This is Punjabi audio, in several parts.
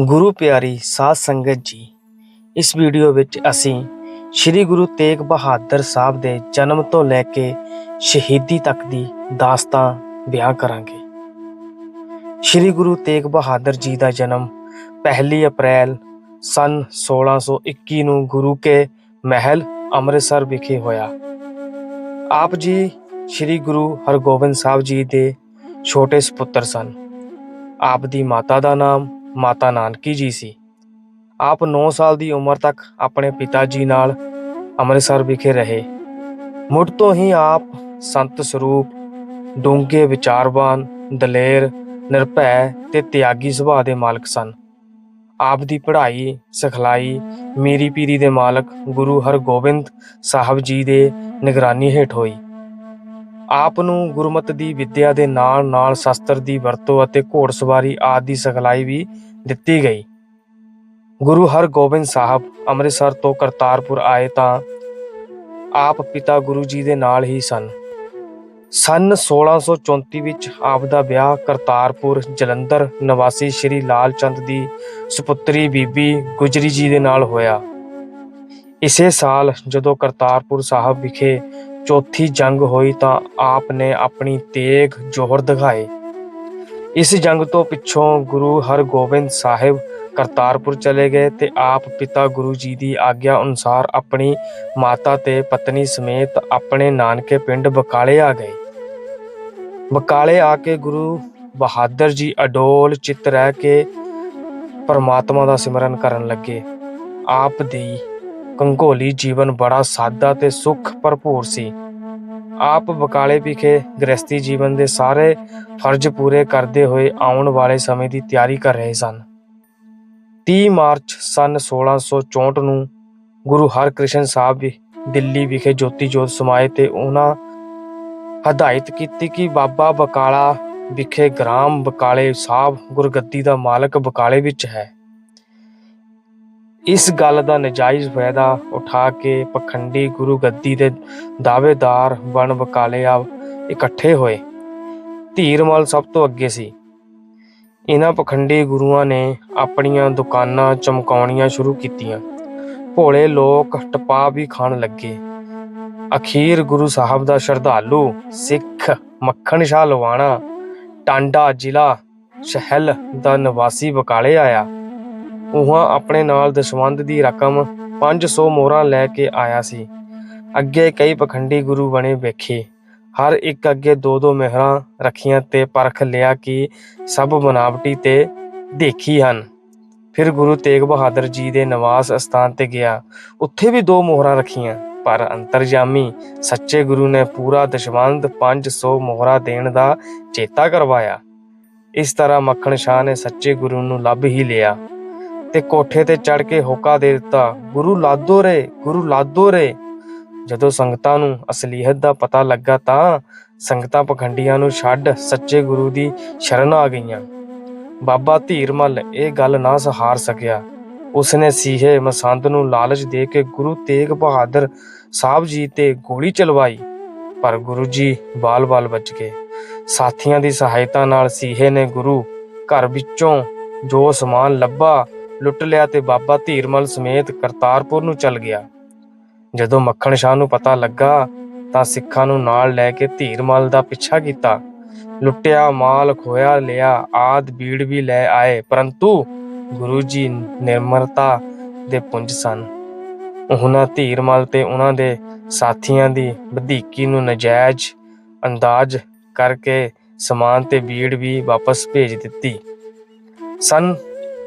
ਗੁਰੂ ਪਿਆਰੀ ਸਾਧ ਸੰਗਤ ਜੀ, ਇਸ ਵੀਡੀਓ ਵਿੱਚ ਅਸੀਂ ਸ੍ਰੀ ਗੁਰੂ ਤੇਗ ਬਹਾਦਰ ਸਾਹਿਬ ਦੇ ਜਨਮ ਤੋਂ ਲੈ ਕੇ ਸ਼ਹੀਦੀ ਤੱਕ ਦੀ ਦਾਸਤਾਨ ਬਿਆਨ ਕਰਾਂਗੇ। ਸ੍ਰੀ ਗੁਰੂ ਤੇਗ ਬਹਾਦਰ ਜੀ ਦਾ ਜਨਮ 1 ਅਪ੍ਰੈਲ ਸਨ 1621 ਨੂੰ ਗੁਰੂ ਕੇ ਮਹਿਲ ਅੰਮ੍ਰਿਤਸਰ ਵਿਖੇ ਹੋਇਆ। ਆਪ ਜੀ ਸ੍ਰੀ ਗੁਰੂ ਹਰਗੋਬਿੰਦ ਸਾਹਿਬ ਜੀ ਦੇ ਛੋਟੇ ਸੁਪੁੱਤਰ ਸਨ। ਆਪ ਦੀ ਮਾਤਾ ਦਾ ਨਾਮ ਮਾਤਾ ਨਾਨਕੀ ਜੀ ਸੀ। ਆਪ 9 ਸਾਲ ਦੀ ਉਮਰ ਤੱਕ ਆਪਣੇ ਪਿਤਾ ਜੀ ਨਾਲ ਅੰਮ੍ਰਿਤਸਰ ਵਿਖੇ ਰਹੇ। ਮੁੱਢ ਤੋਂ ਹੀ ਆਪ ਸੰਤ ਸਰੂਪ, ਡੂੰਘੇ ਵਿਚਾਰਵਾਨ, ਦਲੇਰ, ਨਿਰਭੈ ਤੇ ਤਿਆਗੀ ਸੁਭਾਅ ਦੇ ਮਾਲਕ ਸਨ। ਆਪ ਦੀ ਪੜ੍ਹਾਈ, ਸਿਖਲਾਈ, ਮੀਰੀ ਪੀਰੀ ਦੇ ਮਾਲਕ ਗੁਰੂ ਹਰਗੋਬਿੰਦ ਸਾਹਿਬ ਜੀ ਦੇ ਨਿਗਰਾਨੀ ਹੇਠ ਹੋਈ। ਆਪ ਨੂੰ ਗੁਰਮਤ ਦੀ ਵਿੱਦਿਆ ਦੇ ਨਾਲ ਨਾਲ ਸ਼ਸਤਰ ਦੀ ਵਰਤੋਂ ਅਤੇ ਘੋੜਸਵਾਰੀ ਆਦਿ ਦੀ ਸਿਖਲਾਈ ਵੀ ਦਿੱਤੀ ਗਈ। ਗੁਰੂ ਹਰਗੋਬਿੰਦ ਸਾਹਿਬ ਅੰਮ੍ਰਿਤਸਰ ਤੋਂ ਕਰਤਾਰਪੁਰ ਆਏ ਤਾਂ ਆਪ ਪਿਤਾ ਗੁਰੂ ਜੀ ਦੇ ਨਾਲ ਹੀ ਸਨ। ਸਨ 1634 ਵਿੱਚ ਆਪ ਦਾ ਵਿਆਹ ਕਰਤਾਰਪੁਰ ਜਲੰਧਰ ਨਿਵਾਸੀ ਸ਼੍ਰੀ ਲਾਲ ਚੰਦ ਦੀ ਸੁਪੁੱਤਰੀ ਬੀਬੀ ਗੁਜਰੀ ਜੀ ਦੇ ਨਾਲ ਹੋਇਆ। ਇਸੇ ਸਾਲ ਜਦੋਂ ਕਰਤਾਰਪੁਰ ਸਾਹਿਬ ਵਿਖੇ ਚੌਥੀ ਜੰਗ ਹੋਈ ਤਾਂ ਆਪ ਨੇ ਆਪਣੀ ਤੇਗ ਜੋਹਰ ਦਿਖਾਏ। ਇਸ ਜੰਗ ਤੋਂ ਪਿੱਛੋਂ ਗੁਰੂ ਹਰਗੋਬਿੰਦ ਸਾਹਿਬ ਕਰਤਾਰਪੁਰ ਚਲੇ ਗਏ ਤੇ ਆਪ ਪਿਤਾ ਗੁਰੂ ਜੀ ਦੀ ਆਗਿਆ ਅਨੁਸਾਰ ਆਪਣੀ ਮਾਤਾ ਤੇ ਪਤਨੀ ਸਮੇਤ ਆਪਣੇ ਨਾਨਕੇ ਪਿੰਡ ਬਕਾਲੇ ਆ ਗਏ। ਬਕਾਲੇ ਆ ਕੇ ਗੁਰੂ ਬਹਾਦਰ ਜੀ ਅਡੋਲ ਚਿੱਤ ਰਹਿ ਕੇ ਪਰਮਾਤਮਾ ਦਾ ਸਿਮਰਨ ਕਰਨ ਲੱਗੇ। ਆਪ ਦੀ ਕੰਗੋਲੀ ਜੀਵਨ ਬੜਾ ਸਾਦਾ ਤੇ ਸੁੱਖ ਭਰਪੂਰ ਸੀ। ਆਪ ਬਕਾਲੇ ਵਿਖੇ ਗ੍ਰਸਤੀ ਜੀਵਨ ਦੇ ਸਾਰੇ ਫਰਜ਼ ਪੂਰੇ ਕਰਦੇ ਹੋਏ ਆਉਣ ਵਾਲੇ ਸਮੇਂ ਦੀ ਤਿਆਰੀ ਕਰ ਰਹੇ ਸਨ। 30 ਮਾਰਚ ਸਨ 1664 ਨੂੰ ਗੁਰੂ ਹਰਕ੍ਰਿਸ਼ਨ ਸਾਹਿਬ ਵੀ, ਦਿੱਲੀ ਵਿਖੇ ਜੋਤੀ ਜੋਤ ਸਮਾਏ ਤੇ ਉਹਨਾਂ ਹਦਾਇਤ ਕੀਤੀ ਕਿ ਬਾਬਾ ਬਕਾਲਾ ਵਿਖੇ ਗ੍ਰਾਮ ਬਕਾਲੇ ਸਾਹਿਬ ਗੁਰਗੱਦੀ ਦਾ ਮਾਲਕ ਬਕਾਲੇ ਵਿੱਚ ਹੈ। ਇਸ ਗੱਲ ਦਾ ਨਜਾਇਜ਼ ਫਾਇਦਾ ਉਠਾ ਕੇ ਪਖੰਡੀ ਗੁਰੂ ਗੱਦੀ ਦੇ ਦਾਅਵੇਦਾਰ ਬਣ ਬਕਾਲੇ ਆ ਇਕੱਠੇ ਹੋਏ। ਧੀਰਮਲ ਸਭ ਤੋਂ ਅੱਗੇ ਸੀ। ਇਹਨਾਂ ਪਖੰਡੀ ਗੁਰੂਆਂ ਨੇ ਆਪਣੀਆਂ ਦੁਕਾਨਾਂ ਚਮਕਾਉਣੀਆਂ ਸ਼ੁਰੂ ਕੀਤੀਆਂ। ਭੋਲੇ ਲੋਕ ਟਪਾ ਵੀ ਖਾਣ ਲੱਗੇ। ਅਖੀਰ ਗੁਰੂ ਸਾਹਿਬ ਦਾ ਸ਼ਰਧਾਲੂ ਸਿੱਖ ਮੱਖਣ ਸ਼ਾਹ ਲਵਾਣਾ, ਟਾਂਡਾ ਜ਼ਿਲ੍ਹਾ ਸ਼ਹਿਲ ਦਾ ਨਿਵਾਸੀ ਬਕਾਲੇ ਆਇਆ। ਉਹ ਆਪਣੇ ਨਾਲ ਦਸ਼ਵੰਦ ਦੀ ਰਕਮ 500 ਮੋਹਰਾਂ ਲੈ ਕੇ ਆਇਆ ਸੀ। ਅੱਗੇ ਕਈ ਪਖੰਡੀ ਗੁਰੂ ਬਣੇ ਵੇਖੇ। ਹਰ ਇੱਕ ਅੱਗੇ ਦੋ ਦੋ ਮਹਿਰਾਂ ਰੱਖੀਆਂ ਤੇ ਪਰਖ ਲਿਆ ਕਿ ਸਭ ਬਨਾਵਟੀ ਤੇ ਦੇਖੀ ਹਨ। ਫਿਰ ਗੁਰੂ ਤੇਗ ਬਹਾਦਰ ਜੀ ਦੇ ਨਿਵਾਸ ਸਥਾਨ ਤੇ ਗਿਆ। ਉੱਥੇ ਵੀ ਦੋ ਮੋਹਰਾਂ ਰੱਖੀਆਂ, ਪਰ ਅੰਤਰਜਾਮੀ ਸੱਚੇ ਗੁਰੂ ਨੇ ਪੂਰਾ ਦਸ਼ਵੰਦ 500 ਮੋਹਰਾਂ ਦੇਣ ਦਾ ਚੇਤਾ ਕਰਵਾਇਆ। ਇਸ ਤਰ੍ਹਾਂ ਮੱਖਣ ਸ਼ਾਹ ਨੇ ਸੱਚੇ ਗੁਰੂ ਨੂੰ ਲੱਭ ਹੀ ਲਿਆ। ਤੇ ਕੋਠੇ ਤੇ ਚੜ ਕੇ ਹੋਕਾ ਦੇ ਦਿੱਤਾ, ਗੁਰੂ ਲਾਦੋ ਰੇ, ਗੁਰੂ ਲਾਦੋ ਰੇ। ਜਦੋਂ ਸੰਗਤਾਂ ਨੂੰ ਅਸਲੀਅਤ ਦਾ ਪਤਾ ਲੱਗਾ ਤਾਂ ਸੰਗਤਾਂ ਪਖੰਡੀਆਂ ਨੂੰ ਛੱਡ ਸੱਚੇ ਗੁਰੂ ਦੀ ਸ਼ਰਨ ਆ ਗਈਆਂ। ਬਾਬਾ ਧੀਰਮਲ ਇਹ ਗੱਲ ਨਾ ਸਹਾਰ ਸਕਿਆ। ਉਸਨੇ ਸੀਹੇ ਮਸੰਦ ਨੂੰ ਲਾਲਚ ਦੇ ਕੇ ਗੁਰੂ ਤੇਗ ਬਹਾਦਰ ਸਾਹਿਬ ਜੀ ਤੇ ਗੋਲੀ ਚਲਵਾਈ, ਪਰ ਗੁਰੂ ਜੀ ਬਾਲ-ਬਾਲ ਬਚ ਗਏ। ਸਾਥੀਆਂ ਦੀ ਸਹਾਇਤਾ ਨਾਲ ਸੀਹੇ ਨੇ ਗੁਰੂ ਘਰ ਵਿੱਚੋਂ ਜੋ ਸਮਾਨ ਲੱਭਾ ਲੁੱਟ ਲਿਆ ਤੇ ਬਾਬਾ ਧੀਰਮਲ ਸਮੇਤ ਕਰਤਾਰਪੁਰ ਨੂੰ ਚਲ ਗਿਆ। ਜਦੋਂ ਮੱਖਣ ਸ਼ਾਹ ਨੂੰ ਪਤਾ ਲੱਗਾ, ਤਾਂ ਸਿੱਖਾਂ ਨੂੰ ਨਾਲ ਲੈ ਕੇ ਧੀਰਮਲ ਦਾ ਪਿੱਛਾ ਕੀਤਾ। ਲੁੱਟਿਆ, ਮਾਲ ਖੋਇਆ ਲਿਆ, ਆਦ ਬੀੜ ਵੀ ਲੈ ਆਏ, ਪਰੰਤੂ ਗੁਰੂ ਜੀ ਨਿਰਮਲਤਾ ਦੇ ਪੁੰਜ ਸਨ। ਉਹਨਾਂ ਧੀਰਮਲ ਤੇ ਉਹਨਾਂ ਦੇ ਸਾਥੀਆਂ ਦੀ ਵਧੀਕੀ ਨੂੰ ਨਜਾਇਜ਼ ਅੰਦਾਜ਼ ਕਰਕੇ ਸਮਾਨ ਤੇ ਬੀੜ ਵੀ ਵਾਪਸ ਭੇਜ ਦਿੱਤੀ। ਸਨ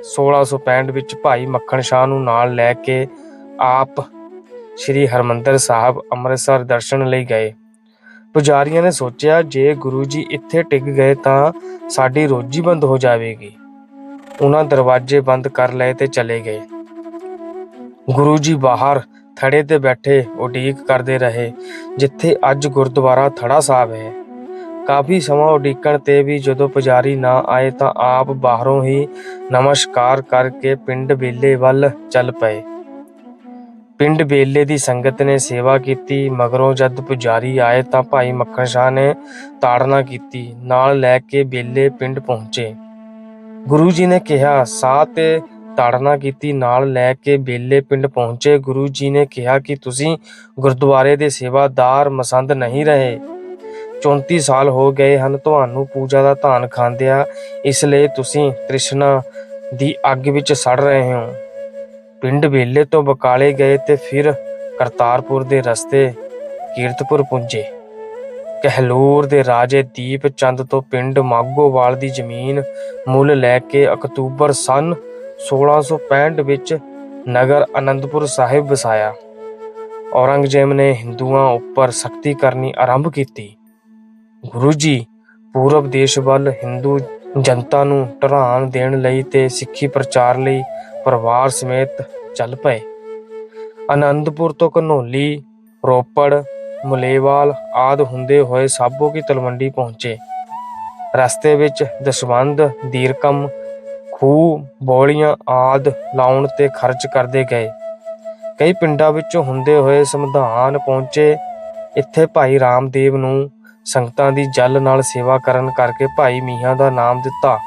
1665 ਵਿੱਚ ਭਾਈ ਮੱਖਣ ਸ਼ਾਹ ਨੂੰ ਨਾਲ ਲੈ ਕੇ ਆਪ ਸ੍ਰੀ ਹਰਮੰਦਰ ਸਾਹਿਬ ਅੰਮ੍ਰਿਤਸਰ ਦਰਸ਼ਨ ਲਈ ਗਏ। ਪੁਜਾਰੀਆਂ ਨੇ ਸੋਚਿਆ, ਜੇ ਗੁਰੂ ਜੀ ਇੱਥੇ ਟਿਕ ਗਏ ਤਾਂ ਸਾਡੀ ਰੋਜੀ ਬੰਦ ਹੋ ਜਾਵੇਗੀ। ਉਹਨਾਂ ਦਰਵਾਜ਼ੇ ਬੰਦ ਕਰ ਲਏ ਤੇ ਚਲੇ ਗਏ। ਗੁਰੂ ਜੀ ਬਾਹਰ ਥੜੇ ਤੇ ਬੈਠੇ ਉਡੀਕ ਕਰਦੇ ਰਹੇ, ਜਿੱਥੇ ਅੱਜ ਗੁਰਦੁਆਰਾ ਥੜਾ ਸਾਹਿਬ ਹੈ। ਕਾਫੀ ਸਮਾਂ ਉਡੀਕਣ ਤੇ ਵੀ ਜਦੋਂ ਪੁਜਾਰੀ ਨਾ ਆਏ ਤਾਂ ਆਪ ਬਾਹਰੋਂ ਹੀ ਨਮਸਕਾਰ ਕਰਕੇ ਪਿੰਡ ਬੇਲੇ ਵੱਲ ਚੱਲ ਪਏ। ਪਿੰਡ ਬੇਲੇ ਦੀ ਸੰਗਤ ਨੇ ਸੇਵਾ ਕੀਤੀ, ਮਗਰੋਂ ਜਦ ਪੁਜਾਰੀ ਆਏ ਤਾਂ ਭਾਈ ਮੱਖਣ ਸ਼ਾਹ ਨੇ ਤਾੜਨਾ ਕੀਤੀ, ਨਾਲ ਲੈ ਕੇ ਬੇਲੇ ਪਿੰਡ ਪਹੁੰਚੇ। ਗੁਰੂ ਜੀ ਨੇ ਕਿਹਾ, ਸਾਹ ਤੇ ਤਾੜਨਾ ਕੀਤੀ, ਨਾਲ ਲੈ ਕੇ ਬੇਲੇ ਪਿੰਡ ਪਹੁੰਚੇ। ਗੁਰੂ ਜੀ ਨੇ ਕਿਹਾ ਕਿ ਤੁਸੀਂ ਗੁਰਦੁਆਰੇ ਦੇ ਸੇਵਾਦਾਰ ਮਸੰਦ ਨਹੀਂ ਰਹੇ। 34 ਸਾਲ ਹੋ ਗਏ ਹਨ, ਤੁਹਾਨੂੰ ਪੂਜਾ ਦਾ ਧਾਨ ਖਾਂਦਿਆਂ, ਇਸ ਲਈ ਤੁਸੀਂ ਤ੍ਰਿਸ਼ਨਾ ਦੀ ਅੱਗ ਵਿੱਚ ਸੜ ਰਹੇ ਹੋ। ਪਿੰਡ ਬੇਲੇ ਤੋਂ ਬਕਾਲੇ ਗਏ ਤੇ ਫਿਰ ਕਰਤਾਰਪੁਰ ਦੇ ਰਸਤੇ ਕੀਰਤਪੁਰ ਪਹੁੰਚੇ ਕਹਿਲੂਰ ਦੇ ਰਾਜੇ ਦੀਪ ਚੰਦ ਤੋਂ ਪਿੰਡ ਮਾਗੋਵਾਲ ਦੀ ਜ਼ਮੀਨ ਮੁੱਲ ਲੈ ਕੇ ਅਕਤੂਬਰ ਸਨ 1665 ਵਿੱਚ ਨਗਰ ਅਨੰਦਪੁਰ ਸਾਹਿਬ ਵਸਾਇਆ। ਔਰੰਗਜ਼ੇਬ ਨੇ ਹਿੰਦੂਆਂ ਉੱਪਰ ਸਖਤੀ ਕਰਨੀ ਆਰੰਭ ਕੀਤੀ। ਗੁਰੂ ਜੀ ਪੂਰਬ ਦੇਸ਼ ਵੱਲ ਹਿੰਦੂ ਜਨਤਾ ਨੂੰ ਢਰਾਨ ਦੇਣ ਲਈ ਤੇ ਸਿੱਖੀ ਪ੍ਰਚਾਰ ਲਈ ਪਰਿਵਾਰ ਸਮੇਤ ਚੱਲ ਪਏ। ਆਨੰਦਪੁਰ ਤੋਂ ਘਨੌਲੀ, ਰੋਪੜ, ਮਲੇਵਾਲ ਆਦ ਹੁੰਦੇ ਹੋਏ ਸਾਬੋ ਕੀ ਤਲਵੰਡੀ ਪਹੁੰਚੇ। ਰਸਤੇ ਵਿੱਚ ਦਸ਼ਵੰਦ ਦੀਰਕਮ, ਖੂਹ, ਬੋਲੀਆਂ ਆਦ ਲਾਉਣ ਤੇ ਖਰਚ ਕਰਦੇ ਗਏ। ਕਈ ਪਿੰਡਾਂ ਵਿੱਚੋਂ ਹੁੰਦੇ ਹੋਏ ਸੰਵਿਧਾਨ ਪਹੁੰਚੇ। ਇੱਥੇ ਭਾਈ ਰਾਮਦੇਵ ਨੂੰ ਸੰਗਤਾਂ ਦੀ ਜਲ ਨਾਲ ਸੇਵਾ ਕਰਨ ਕਰਕੇ ਭਾਈ ਮੀਆਂ ਦਾ ਨਾਮ ਦਿੱਤਾ।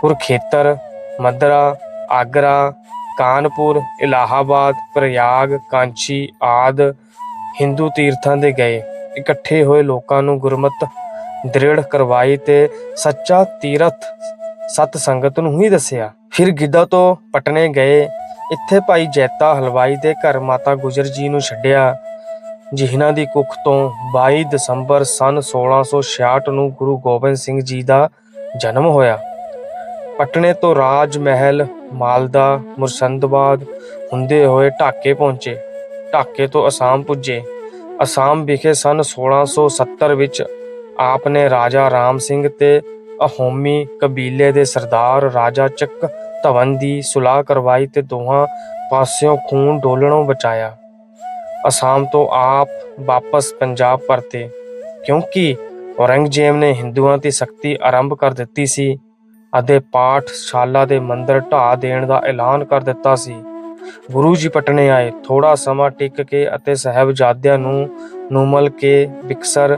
ਕੁਰਖੇਤਰ ਮਦਰਾ, ਆਗਰਾ, ਕਾਨਪੁਰ, ਇਲਾਹਾਬਾਦ, ਪ੍ਰਯਾਗ, ਕਾਂਚੀ ਆਦ ਹਿੰਦੂ ਤੀਰਥਾਂ ਦੇ ਗਏ। ਇਕੱਠੇ ਹੋਏ ਲੋਕਾਂ ਨੂੰ ਗੁਰਮਤ ਦ੍ਰਿੜ ਕਰਵਾਈ ਤੇ ਸੱਚਾ ਤੀਰਥ ਸਤ ਸੰਗਤ ਨੂੰ ਹੀ ਦੱਸਿਆ। ਫਿਰ ਗਿੱਧਾ ਤੋਂ ਪਟਨੇ ਗਏ। ਇੱਥੇ ਭਾਈ ਜੈਤਾ ਹਲਵਾਈ ਦੇ ਘਰ ਮਾਤਾ ਗੁਜਰ ਜੀ ਨੂੰ ਛੱਡਿਆ। ਜਿਨ੍ਹਾਂ ਦੀ ਕੁੱਖ ਤੋਂ 22 ਦਸੰਬਰ ਸਨ 1666 ਨੂੰ ਗੁਰੂ ਗੋਬਿੰਦ ਸਿੰਘ ਜੀ ਦਾ ਜਨਮ ਹੋਇਆ। ਪਟਨੇ ਤੋਂ ਰਾਜ ਮਹਿਲ ਮਾਲਦਾ, ਮੁਰਸੰਦਬਾਦ ਹੁੰਦੇ ਹੋਏ ਢਾਕੇ ਪਹੁੰਚੇ। ਢਾਕੇ ਤੋਂ ਅਸਾਮ ਪੁੱਜੇ। ਅਸਾਮ ਵਿਖੇ ਸਨ 1670 ਵਿੱਚ ਆਪ ਨੇ ਰਾਜਾ ਰਾਮ ਸਿੰਘ ਤੇ ਅਹੋਮੀ ਕਬੀਲੇ ਦੇ ਸਰਦਾਰ ਰਾਜਾ ਚੱਕ ਧਵਨ ਦੀ ਸੁਲਾਹ ਕਰਵਾਈ ਤੇ ਦੋਹਾਂ ਪਾਸਿਓਂ ਖੂਨ ਡੋਲਣੋਂ ਬਚਾਇਆ। ਅਸਾਮ ਤੋਂ ਆਪ ਵਾਪਸ ਪੰਜਾਬ ਪਰਤੇ, ਕਿਉਂਕਿ ਔਰੰਗਜ਼ੇਬ ਨੇ ਹਿੰਦੂਆਂ ਦੀ ਸਖਤੀ ਆਰੰਭ ਕਰ ਦਿੱਤੀ ਸੀ ਅਤੇ ਪਾਠਸ਼ਾਲਾ ਦੇ ਮੰਦਰ ਢਾਹ ਦੇਣ ਦਾ ਐਲਾਨ ਕਰ ਦਿੱਤਾ ਸੀ। ਗੁਰੂ ਜੀ ਪਟਨੇ ਆਏ ਥੋੜਾ ਸਮਾਂ ਟਿਕ ਕੇ ਅਤੇ ਸਹਿਬਜ਼ਾਦਿਆਂ ਨੂੰ ਨੂਮਲ ਕੇ ਬਿਕਸਰ,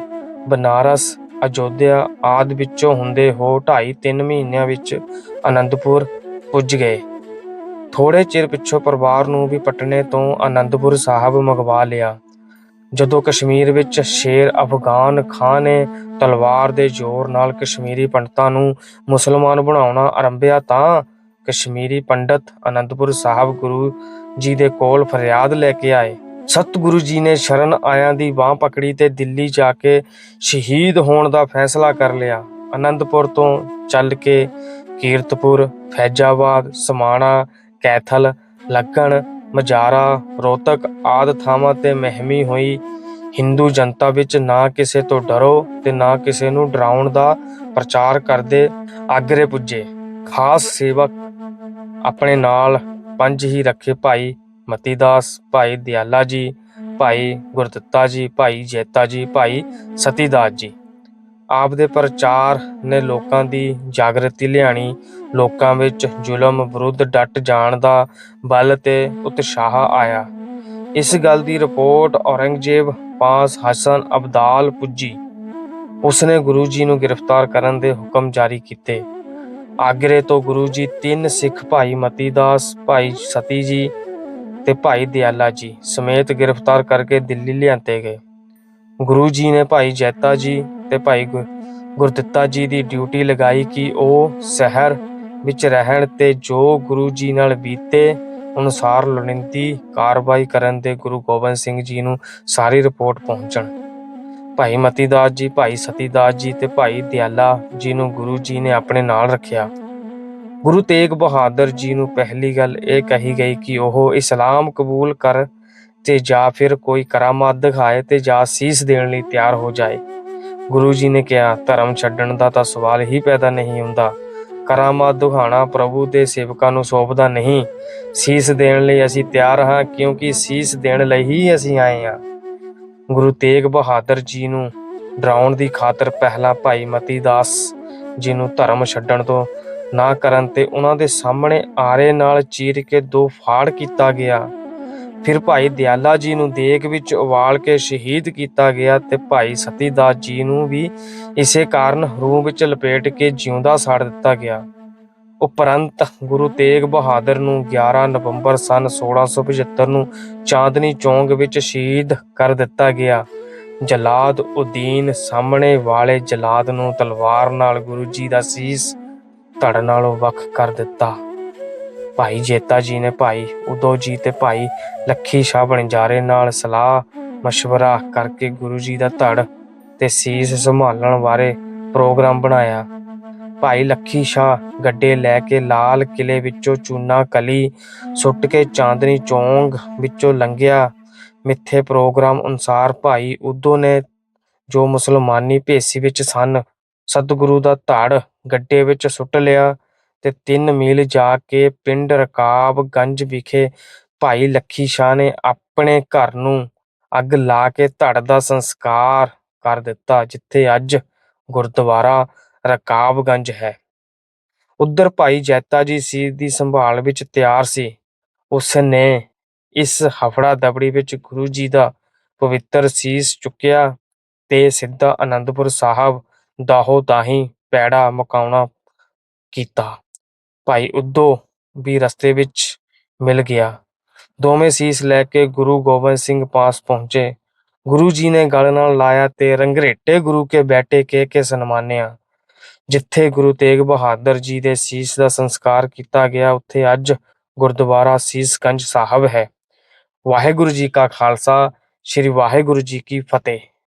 ਬਨਾਰਸ, ਅਯੋਧਿਆ ਆਦਿ ਵਿੱਚੋਂ ਹੁੰਦੇ ਹੋ ਢਾਈ ਤਿੰਨ ਮਹੀਨਿਆਂ ਵਿੱਚ ਅਨੰਦਪੁਰ ਪੁੱਜ ਗਏ। ਥੋੜੇ ਚਿਰ ਪਿੱਛੋਂ ਪਰਿਵਾਰ ਨੂੰ ਵੀ ਪਟਨੇ ਤੋਂ ਆਨੰਦਪੁਰ ਸਾਹਿਬ ਮੰਗਵਾ ਲਿਆ। ਜਦੋਂ ਕਸ਼ਮੀਰ ਵਿੱਚ ਸ਼ੇਰ ਅਫਗਾਨ ਖਾਨ ਨੇ ਤਲਵਾਰ ਦੇ ਜ਼ੋਰ ਨਾਲ ਕਸ਼ਮੀਰੀ ਪੰਡਤਾਂ ਨੂੰ ਮੁਸਲਮਾਨ ਬਣਾਉਣਾ ਆਰੰਭਿਆ ਤਾਂ ਕਸ਼ਮੀਰੀ ਪੰਡਤ ਅਨੰਦਪੁਰ ਸਾਹਿਬ ਗੁਰੂ ਜੀ ਦੇ ਕੋਲ ਫਰਿਆਦ ਲੈ ਕੇ ਆਏ। ਸਤਿਗੁਰੂ ਜੀ ਨੇ ਸ਼ਰਨ ਆਇਆਂ ਦੀ ਬਾਹ ਪਕੜੀ ਤੇ ਦਿੱਲੀ ਜਾ ਕੇ ਸ਼ਹੀਦ ਹੋਣ ਦਾ ਫੈਸਲਾ ਕਰ ਲਿਆ। ਅਨੰਦਪੁਰ ਤੋਂ ਚੱਲ ਕੇ ਕੀਰਤਪੁਰ, ਫੈਜ਼ਾਬਾਦ, ਸਮਾਣਾ ਕੈਥਲ ਲੱਗਣ ਮਜਾਰਾ, ਰੋਤਕ ਆਦ ਥਾਵਾਂ ਤੇ ਮਹਿਮੀ ਹੋਈ। ਹਿੰਦੂ ਜਨਤਾ ਵਿੱਚ ਨਾ ਕਿਸੇ ਤੋਂ ਡਰੋ ਤੇ ਨਾ ਕਿਸੇ ਨੂੰ ਡਰਾਉਣ ਦਾ ਪ੍ਰਚਾਰ ਕਰਦੇ ਆਗਰੇ ਪੁੱਜੇ। ਖਾਸ ਸੇਵਕ ਆਪਣੇ ਨਾਲ ਪੰਜ ਹੀ ਰੱਖੇ ਭਾਈ ਮਤੀਦਾਸ, ਭਾਈ ਦਿਆਲਾ ਜੀ, ਭਾਈ ਗੁਰਦਿੱਤਾ ਜੀ, ਭਾਈ ਜੈਤਾ ਜੀ, ਭਾਈ ਸਤੀਦਾਸ ਜੀ। ਆਪ ਦੇ ਪ੍ਰਚਾਰ ਨੇ ਲੋਕਾਂ ਦੀ ਜਾਗਰਤੀ ਲਿਆਣੀ, ਲੋਕਾਂ ਵਿੱਚ ਜ਼ੁਲਮ, ਵਿਰੁੱਧ ਡਟ ਜਾਣ ਦਾ ਬਲ ਤੇ ਉਤਸ਼ਾਹ ਆਇਆ। ਇਸ ਗੱਲ ਦੀ ਰਿਪੋਰਟ ਔਰੰਗਜ਼ੇਬ ਪਾਸ ਹਸਨ ਅਬਦਾਲ ਪੁੱਜੀ। ਉਸਨੇ ਗੁਰੂ ਜੀ ਨੂੰ ਗ੍ਰਿਫਤਾਰ ਕਰਨ ਦੇ ਹੁਕਮ ਜਾਰੀ ਕੀਤੇ। ਆਗਰੇ ਤੋਂ ਗੁਰੂ ਜੀ ਤਿੰਨ ਸਿੱਖ ਭਾਈ ਮਤੀਦਾਸ, ਭਾਈ ਸਤੀ ਜੀ ਤੇ ਭਾਈ ਦਿਆਲਾ ਜੀ ਸਮੇਤ ਗ੍ਰਿਫਤਾਰ ਕਰਕੇ ਦਿੱਲੀ ਲਿਆਂਦੇ ਗਏ। ਗੁਰੂ ਜੀ ਨੇ ਭਾਈ ਜੈਤਾ ਜੀ ਤੇ ਭਾਈ ਗੁ- ਗੁਰਦਿੱਤਾ ਜੀ ਦੀ ਡਿਊਟੀ ਲਗਾਈ ਕਿ ਉਹ ਸ਼ਹਿਰ ਵਿੱਚ ਰਹਿਣ ਤੇ ਜੋ ਗੁਰੂ ਜੀ ਨਾਲ ਬੀਤੇ ਅਨੁਸਾਰ ਲੋੜੀਂਦੀ ਕਾਰਵਾਈ ਕਰਨ ਦੇ ਗੁਰੂ ਗੋਬਿੰਦ ਸਿੰਘ ਜੀ ਨੂੰ ਸਾਰੀ ਰਿਪੋਰਟ ਪਹੁੰਚਣ। ਭਾਈ ਮਤੀਦਾਸ ਜੀ, ਭਾਈ ਸਤੀਦਾਸ ਜੀ ਤੇ ਭਾਈ ਦਿਆਲਾ ਜੀ ਨੂੰ ਗੁਰੂ ਜੀ ਨੇ ਆਪਣੇ ਨਾਲ ਰੱਖਿਆ। ਗੁਰੂ ਤੇਗ ਬਹਾਦਰ ਜੀ ਨੂੰ ਪਹਿਲੀ ਗੱਲ ਇਹ ਕਹੀ ਗਈ ਕਿ ਉਹ ਇਸਲਾਮ ਕਬੂਲ ਕਰ ਤੇ ਜਾਂ ਫਿਰ ਕੋਈ ਕਰਾਮਾਤ ਦਿਖਾਏ ਤੇ ਜਾਂ ਸੀਸ ਦੇਣ ਲਈ ਤਿਆਰ ਹੋ ਜਾਏ। ਗੁਰੂ ਜੀ ਨੇ ਕਿਹਾ, ਧਰਮ ਛੱਡਣ ਦਾ ਤਾਂ ਸਵਾਲ ਹੀ ਪੈਦਾ ਨਹੀਂ ਹੁੰਦਾ। ਕਰਾਮਾਤ ਦੁਹਾਣਾ ਪ੍ਰਭੂ ਦੇ ਸੇਵਕਾਂ ਨੂੰ ਸੌਂਪਦਾ ਨਹੀਂ। ਸੀਸ ਦੇਣ ਲਈ ਅਸੀਂ ਤਿਆਰ ਹਾਂ, ਕਿਉਂਕਿ ਸੀਸ ਦੇਣ ਲਈ ਹੀ ਅਸੀਂ ਆਏ ਹਾਂ। ਗੁਰੂ ਤੇਗ ਬਹਾਦਰ ਜੀ ਨੂੰ ਡਰਾਉਣ ਦੀ ਖਾਤਰ ਪਹਿਲਾਂ ਭਾਈ ਮਤੀ ਦਾਸ ਜੀ ਨੂੰ ਧਰਮ ਛੱਡਣ ਤੋਂ ਨਾ ਕਰਨ ਤੇ ਉਹਨਾਂ ਦੇ ਸਾਹਮਣੇ ਆਰੇ ਨਾਲ ਚੀਰ ਕੇ ਦੋ ਫਾੜ ਕੀਤਾ ਗਿਆ। ਫਿਰ ਭਾਈ ਦਿਆਲਾ ਜੀ ਨੂੰ ਦੇਗ ਵਿੱਚ ਉਵਾਲ ਕੇ ਸ਼ਹੀਦ ਕੀਤਾ ਗਿਆ ਤੇ ਭਾਈ ਸਤੀਦਾਸ ਜੀ ਨੂੰ ਵੀ ਇਸੇ ਕਾਰਨ ਰੂਹ ਵਿੱਚ ਲਪੇਟ ਕੇ ਜਿਉਂਦਾ ਸਾੜ ਦਿੱਤਾ ਗਿਆ। ਉਪਰੰਤ ਗੁਰੂ ਤੇਗ ਬਹਾਦਰ ਨੂੰ 11 ਨਵੰਬਰ ਸਨ 1675 ਨੂੰ ਚਾਂਦਨੀ ਚੌਂਕ ਵਿੱਚ ਸ਼ਹੀਦ ਕਰ ਦਿੱਤਾ ਗਿਆ। ਜਲਾਦ ਉਦੀਨ ਸਾਹਮਣੇ ਵਾਲੇ ਜਲਾਦ ਨੂੰ ਤਲਵਾਰ ਨਾਲ ਗੁਰੂ ਜੀ ਦਾ ਸੀਸ ਧੜ ਨਾਲੋਂ ਵੱਖ ਕਰ ਦਿੱਤਾ। ਭਾਈ ਜੇਤਾ ਜੀ ਨੇ ਭਾਈ ਉਦੋ ਜੀ ਤੇ ਭਾਈ ਲੱਖੀ ਸ਼ਾਹ ਬਣਜਾਰੇ ਨਾਲ ਸਲਾਹ مشورہ ਕਰਕੇ ਗੁਰੂ ਜੀ ਦਾ ਧੜ ਤੇ ਸੀਸ ਸੰਭਾਲਣ ਬਾਰੇ ਪ੍ਰੋਗਰਾਮ ਬਣਾਇਆ ਭਾਈ ਲੱਖੀ ਸ਼ਾਹ ਗੱਡੇ ਲੈ ਕੇ ਲਾਲ ਕਿਲੇ ਵਿੱਚੋਂ ਚੂਨਾ ਕਲੀ ਸੁੱਟ ਕੇ ਚਾਂਦਨੀ ਚੌਂਕ ਵਿੱਚੋਂ ਲੰਘਿਆ ਮਿੱਥੇ ਪ੍ਰੋਗਰਾਮ ਅਨੁਸਾਰ ਭਾਈ ਉਦੋਂ ਨੇ ਜੋ ਮੁਸਲਮਾਨੀ ਭੇਸੀ ਵਿੱਚ ਸਨ ਸਤਿਗੁਰੂ ਦਾ ਧੜ ਗੱਡੇ ਵਿੱਚ ਸੁੱਟ ਲਿਆ ਤੇ 3 ਮੀਲ ਜਾ ਕੇ ਪਿੰਡ ਰਕਾਬਗੰਜ ਵਿਖੇ ਭਾਈ ਲੱਖੀ ਸ਼ਾਹ ਨੇ ਆਪਣੇ ਘਰ ਨੂੰ ਅੱਗ ਲਾ ਕੇ ਧੜ ਦਾ ਸੰਸਕਾਰ ਕਰ ਦਿੱਤਾ, ਜਿੱਥੇ ਅੱਜ ਗੁਰਦੁਆਰਾ ਰਕਾਬਗੰਜ ਹੈ। ਉਧਰ ਭਾਈ ਜੈਤਾ ਜੀ ਸੀਸ ਦੀ ਸੰਭਾਲ ਵਿੱਚ ਤਿਆਰ ਸੀ। ਉਸ ਨੇ ਇਸ ਹਫੜਾ ਦਬੜੀ ਵਿੱਚ ਗੁਰੂ ਜੀ ਦਾ ਪਵਿੱਤਰ ਸੀਸ ਚੁੱਕਿਆ ਤੇ ਸਿੱਧਾ ਅਨੰਦਪੁਰ ਸਾਹਿਬ ਦਾਹੋ ਦਾਹੀ ਪੈੜਾ ਮੁਕਾਉਣਾ ਕੀਤਾ। ਭਾਈ ਉਦੋਂ ਵੀ ਰਸਤੇ ਵਿੱਚ ਮਿਲ ਗਿਆ। ਦੋਵੇਂ ਸੀਸ ਲੈ ਕੇ ਗੁਰੂ ਗੋਬਿੰਦ ਸਿੰਘ ਪਾਸ ਪਹੁੰਚੇ। ਗੁਰੂ ਜੀ ਨੇ ਗਲ ਨਾਲ ਲਾਇਆ ਤੇ ਰੰਗਰੇਟੇ ਗੁਰੂ ਕੇ ਬੈਠੇ ਕਹਿ ਕੇ ਸਨਮਾਨਿਆ। ਜਿੱਥੇ ਗੁਰੂ ਤੇਗ ਬਹਾਦਰ ਜੀ ਦੇ ਸੀਸ ਦਾ ਸੰਸਕਾਰ ਕੀਤਾ ਗਿਆ, ਉੱਥੇ ਅੱਜ ਗੁਰਦੁਆਰਾ ਸੀਸਗੰਜ ਸਾਹਿਬ ਹੈ। ਵਾਹਿਗੁਰੂ ਜੀ ਕਾ ਖਾਲਸਾ, ਸ੍ਰੀ ਵਾਹਿਗੁਰੂ ਜੀ ਕੀ ਫਤਿਹ।